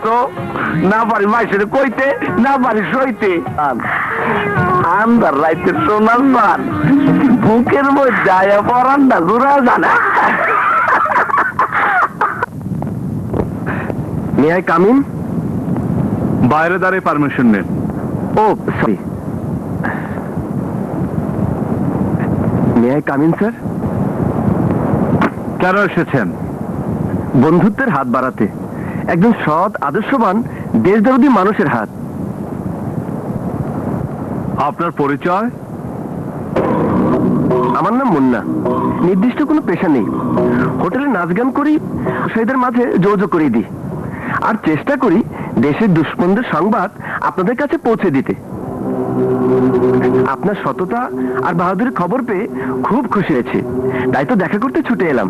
তো না পারি মাইসের কইতে না পারি সইতে। আন্দার রাইতে সোনার মান বুকের মধ্যে আয়া পরান্ডা ঘুরা জানা। মে আই কামিন বাইরে দাঁড়িয়ে পারমিশন নেন। ও sorry. May I come in sir? কেন এসেছেন? বন্ধুত্বের হাত বাড়াতে। একজন সৎ আদর্শবান দেশদরদী মানুষের হাত। আপনার পরিচয়? আমার নাম মুন্না। নির্দিষ্ট কোনো পেশা নেই। হোটেলে নাচ গান করি সেদের মাঝে যোগাযোগ করে দিই। আর চেষ্টা করি দেশের দুশ্মনদের সংবাদ আপনাদের কাছে পৌঁছে দিতে। আপনার সততা আর বাহাদুরের খবর পেয়ে খুব খুশি হয়েছে। তাই তো দেখা করতে ছুটে এলাম।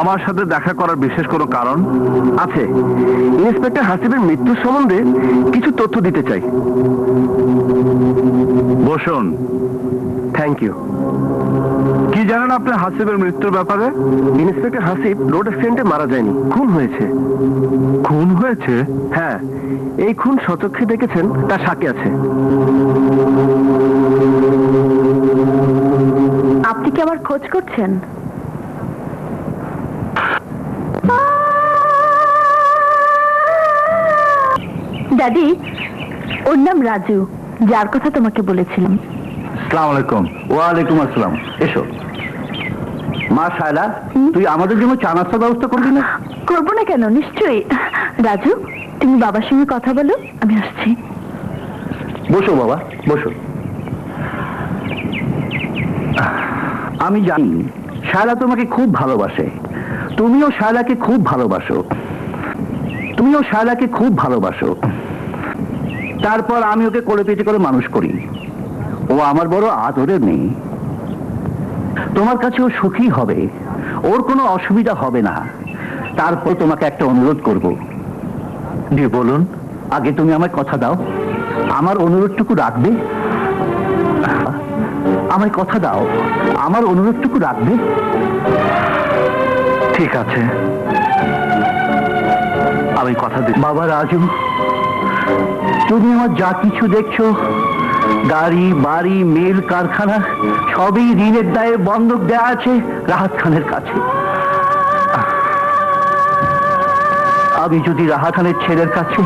আমার সাথে দেখা করার বিশেষ কোনো কারণ আছে। ইন্সপেক্টর হাসিবের মৃত্যুর সম্বন্ধে কিছু তথ্য দিতে চাই। বসুন। থ্যাংক ইউ কি জানেন আপনি হাসিবের মৃত্যুর ব্যাপারে? ইন্সপেক্টর হাসিব রোড অ্যাক্সিডেন্টে মারা যায়নি। খুন হয়েছে। খুন হয়েছে? হ্যাঁ এই খুন সচক্ষে দেখেছেন তার সাক্ষী আছে। আপনি কি আমার খোঁজ করছেন? দাদি ওর নাম রাজু যার কথা তোমাকে বলেছিলাম। সালাম আলাইকুম। ওয়ালাইকুম আসসালাম। এসো। মা শায়লা তুই আমাদের জন্য চা নাস্তার ব্যবস্থা করবি না? করব না কেন? নিশ্চয়ই। রাজু তুমি বাবার সঙ্গে কথা বলো আমি আসছি। বসো বাবা বসো। আমি জানি শায়লা তোমাকে খুব ভালোবাসে। তুমিও শায়লাকে খুব ভালোবাসো। তুমিও শায়লাকে খুব ভালোবাসো। তারপর আমি ওকে কোলে পিঠে করে মানুষ করি। ও আমার বড় আদরের নেই তোমার কাছে ও সুখী হবে। ওর কোনো অসুবিধা হবে না। তারপর তোমাকে একটা অনুরোধ করব। জি বলুন। আগে তুমি আমায় কথা দাও। আমার অনুরোধটুকু রাখবে? আমায় কথা দাও। আমার অনুরোধটুকু রাখবে? ঠিক আছে। আমি কথা দিই বাবা রাজু। তুমি আমার যা কিছু দেখছ, গাড়ি, বাড়ি, মিল, কারখানা, সবই ঋণের দায়ে বন্ধক দেয়া আছে রাহাত খানের কাছে। আমি যদি রাহাত খানের ছেলের কাছে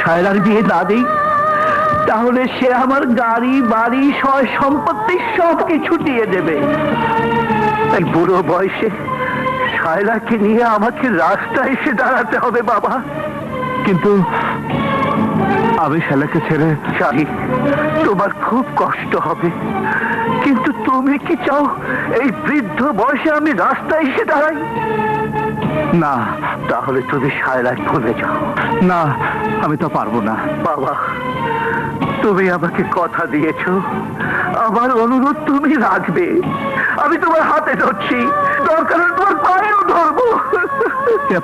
সায়রার বিয়ে না দিই, তাহলে সে আমার গাড়ি, বাড়ি, সয় সম্পত্তি সব কিছু দিয়ে দেবে। এই বুড়ো বয়সে সায়রাকে নিয়ে আমাকে রাস্তায় এসে দাঁড়াতে হবে, বাবা। কিন্তু আমি শালাকে ছেড়ে জানি তোমার খুব কষ্ট হবে। কিন্তু তুমি কি চাও? এই বৃদ্ধ বয়সে আমি রাস্তায় এসে দাঁড়াই? না, তাহলে তুমি সায়রায় ভুলে যাও। না, আমি তো পারব না। বাবা, তুমি আমাকে কথা দিয়েছ। আমার অনুরোধ তুমি রাখবে। আমি তোমার হাতে ধরছি। দরকার তোমার পায়েও ধরবো।